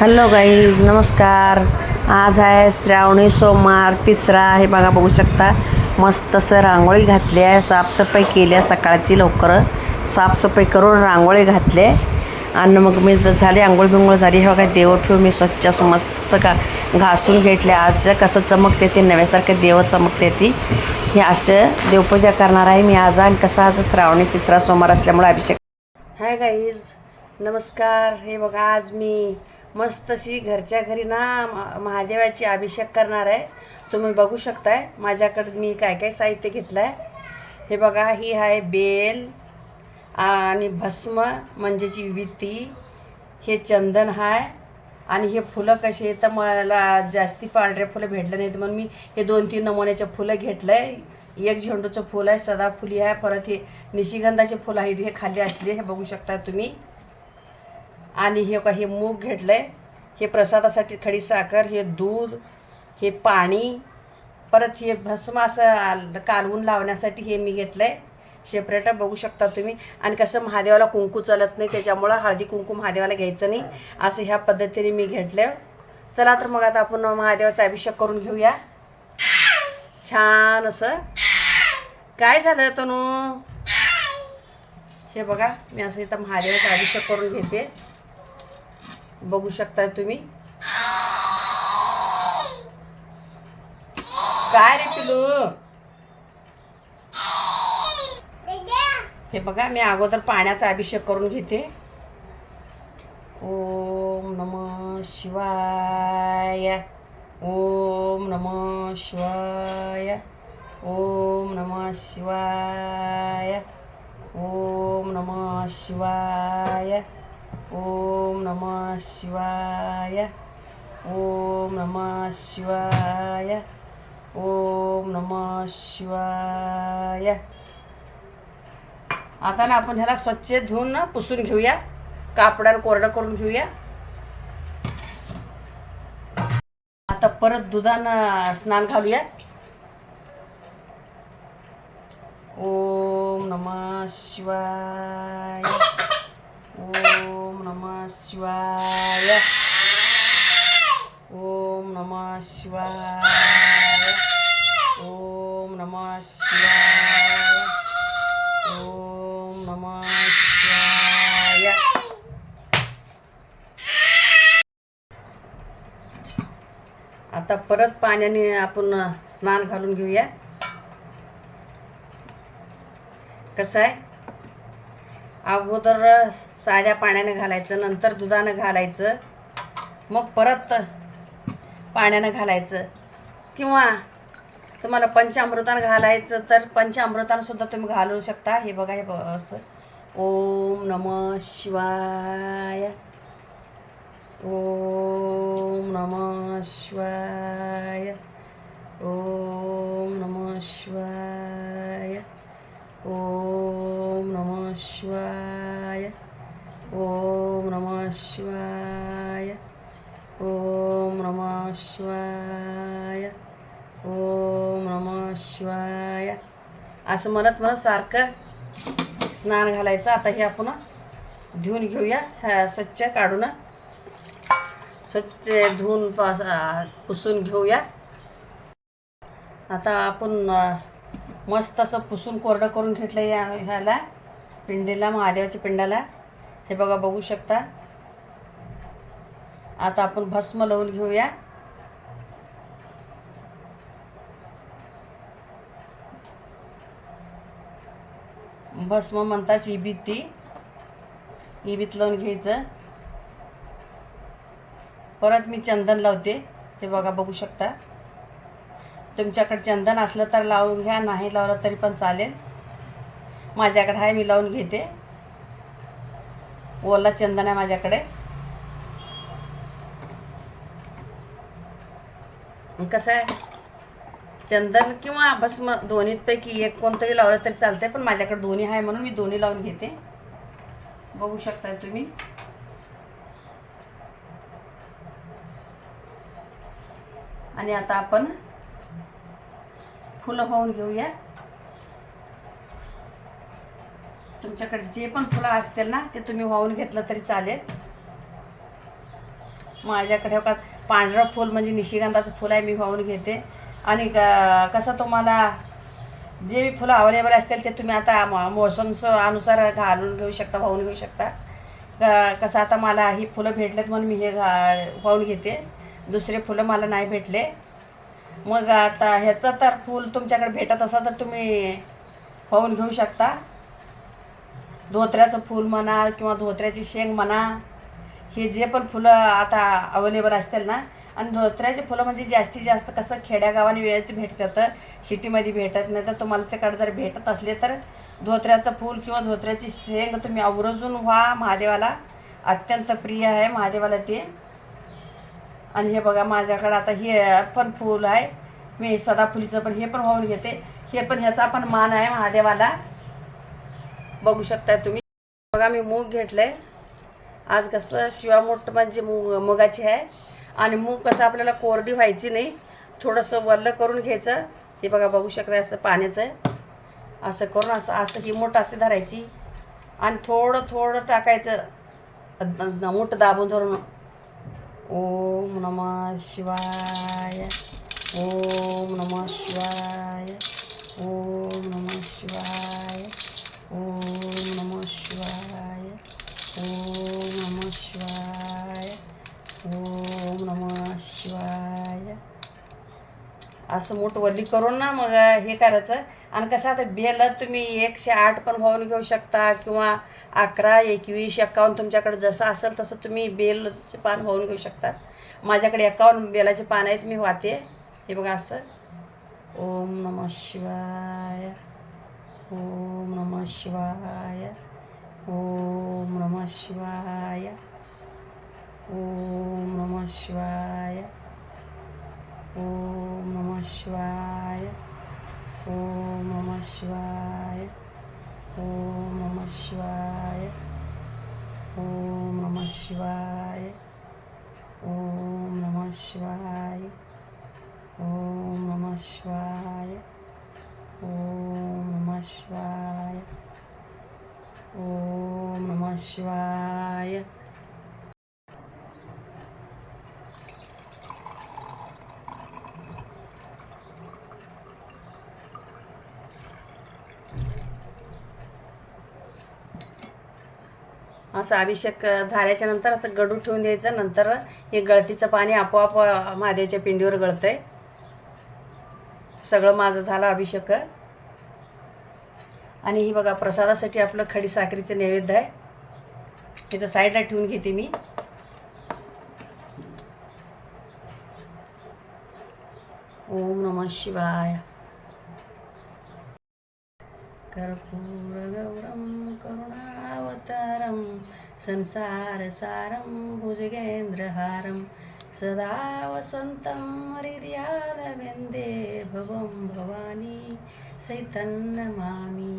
Hello guys नमस्कार. आज आहे श्रावणी सोमवार तिसरा. हे बघा बघू शकता. मस्त असं रांगोळी घातली आहे. साफसफाई केली आहे सकाळची लवकर. साफसफाई करून रांगोळी घातली आहे. आणि मग मी जर झाली आंघोळ बिंगोळ झाली. हे बघा देव ठेवून मी स्वच्छ असं मस्त का घासून घेतले. आज कसं चमकते ते नव्यासारखं देव चमकते ती. हे असं देवपूजा करणार आहे मी आज. आणि कसं आज श्रावणी तिसरा सोमवार असल्यामुळे अभिषेक हाय गाईज नमस्कार. हे बघा आज मी मस्त अशी घरच्या घरी ना महादेवाची अभिषेक करणार आहे. तुम्ही बघू शकताय माझ्याकडे मी काय काय साहित्य घेतलं आहे हे बघा ही आहे बेल आणि भस्म म्हणजेची विभीती. हे चंदन आहे आणि हे फुलं कसे तर मला जास्ती पांढरे फुलं भेटले नाहीत म्हणून मी हे दोन तीन नमुन्याचे फुलं घेतलं आहे एक झेंडूचं फुल आहे सदाफुली आहे. परत हे निशिगंधाचे फुलं आहेत हे खाली असले हे बघू शकता तुम्ही. आणि हे का हे मूग घेतलं आहे हे प्रसादासाठी खडी साखर हे दूध हे पाणी परत हे भस्म असं कालवून लावण्यासाठी हे मी घेतलं आहे सेपरेट बघू शकता तुम्ही. आणि कसं महादेवाला कुंकू चालत नाही त्याच्यामुळं हळदी कुंकू महादेवाला घ्यायचं नाही. असं ह्या पद्धतीने मी घेतलं चला तर मग आता आपण महादेवाचा अभिषेक करून घेऊया. छान असं. काय झालं तनू? हे बघा मी असं इथं महादेवाचा अभिषेक करून घेते. बघू शकता तुम्ही. काय रे पिलू? हे बघा मी अगोदर पाण्याचा अभिषेक करून घेते. ओम नम शिवाय. ओम नम शिवाय. ओम नम शिवाय. ओम नम शिवाय. ओम नम शिवाय। ओम नम शिवाय। ओम नम शिवाय। आता ना आपण ह्याला स्वच्छ धुवून ना पुसून घेऊया. कापडाला कोरडं करून घेऊया. आता परत दुधानं स्नान घालूया. ओम नम शिवाय ओम नम शिवाय ओम नम शिवाय ओम नम शिवाय ओम नम शिवाय आता परत पाण्याने आपण स्नान घालून घेऊया. कसं आहे? अगोदर साध्या पाण्यानं घालायचं नंतर दुधानं घालायचं मग परत पाण्यानं घालायचं. किंवा तुम्हाला पंचामृतानं घालायचं तर पंचामृतानंसुद्धा तुम्ही घालू शकता. हे बघा हे ब- असं. ओम नम शिवाय. ओम नम शिवाय. ओम नम शिवाय. ओम नम शिवाय. शिवाय ओम नम शिवाय ओम नम शिवाय असं म्हणत म्हणत सारखं स्नान घालायचं. आता हे आपण धुवून घेऊया. ह्या स्वच्छ काढून. स्वच्छ धुवून पुसून घेऊया. आता आपण मस्त असं पुसून कोरडं करून घेतलं या ह्याला पिंडीला महादेवाच्या पिंडाला. हे बघा बघू शकता. आता आपण भस्म लावून घेऊया. भस्म म्हणताच इबीत. ती इबीत लावून घ्यायचं. परत मी चंदन लावते. ते बघा बघू शकता. तुमच्याकडे चंदन असलं तर लावून घ्या नाही लावलं तरी पण चालेल. माझ्याकडे आहे मी लावून घेते. ओला चंदन आहे माझ्याकडे. कसं आहे चंदन किंवा भस्म दोन्हीपैकी एक कोणतंही लावलं तरी चालतंय पण माझ्याकडे दोन्ही आहे म्हणून मी दोन्ही लावून घेते. बघू शकता तुम्ही. आणि आता आपण फुलं पाहून घेऊया. तुमच्याकडे जे पण फुलं असतील ना ते तुम्ही वाहून घेतलं तरी चालेल. माझ्याकडे का पांढरं फूल म्हणजे निशिगंधाचं फुल आहे मी वाहून घेते. आणि क- कसं तुम्हाला जे बी फुलं अवेलेबल असतील ते तुम्ही आता म- मोसम अनुसार घालून घेऊ शकता वाहून घेऊ शकता. क- कसं आता मला ही फुलं भेटलेत म्हणून मी हे घा वाहून घेते. दुसरे फुलं मला नाही भेटले. मग आता ह्याचं तर फूल तुमच्याकडे भेटत असेल तर तुम्ही वाहून घेऊ शकता. धोत्र्याचं फूल म्हणा किंवा धोत्र्याची शेंग म्हणा. हे जे पण फुलं आता अवेलेबल असतील ना आणि धोत्र्याचे फुलं म्हणजे जास्तीत जास्त कसं खेड्यागावाने वेळेचे भेटतात सिटीमध्ये भेटत नाही तर तुम्हालाच्याकडे जर भेटत असले तर धोत्र्याचं फूल किंवा धोत्र्याची शेंग तुम्ही आवर्जून व्हा. महादेवाला अत्यंत प्रिय आहे महादेवाला ते. आणि हे बघा माझ्याकडं आता हे पण फूल आहे. मी सदाफुलीचं पण हे पण वाहून घेते. हे पण ह्याचा पण मान आहे महादेवाला. बघू शकता तुम्ही. बघा मी मूग घेतलंय. आज कसं शिवामूठ म्हणजे मुग मुगाची आहे. आणि मूग कसं आपल्याला कोरडी व्हायची नाही. थोडंसं वरलं करून घ्यायचं. हे बघा बघू शकता असं पाण्याचं असं करून असं असं ही मोठ असे धरायची. आणि थोडं थोडं टाकायचं. द- दाबून धरून. ओम नमः शिवाय. ओम नमः शिवाय. ओम नमः शिवाय ओम नमः शिवाय ओम नमः शिवाय ओम नमः शिवाय असं मोठं वल्ली करून ना मग हे करायचं. आणि कसं आता बेल तुम्ही एकशे आठ पण वाहून घेऊ शकता किंवा अकरा एकवीस एकावन्न तुमच्याकडे जसं असेल तसं तुम्ही बेलचे पान वाहून घेऊ शकता. माझ्याकडे एकावन्न बेलाचे पान आहेत मी वाहते. हे बघा असं. ओम नमः शिवाय. ओम नमः शिवाय. ओम नमः शिवाय. ओम नमः शिवाय. ओम नमः शिवाय ओम नमः शिवाय। ओम नमः शिवाय। असं अभिषेक झाल्याच्यानंतर असं गडू ठेवून द्यायचं. नंतर हे गळतीचं पाणी आपोआप महादेवच्या पिंडीवर गळतंय. सगळं माझं झालं अभिषेक. आणि ही बघा प्रसादासाठी आपलं खडी साखरेचं नैवेद्य आहे. तिथं साईडला ठेवून घेते मी. ओम नमः शिवाय. कर्पूर कर्पूरगौरं करुणावतारं संसारसारं भुजगेन्द्रहारं सदा वसन्तं हृदयालवेन्दे भवं भवानी सैतन्नमामि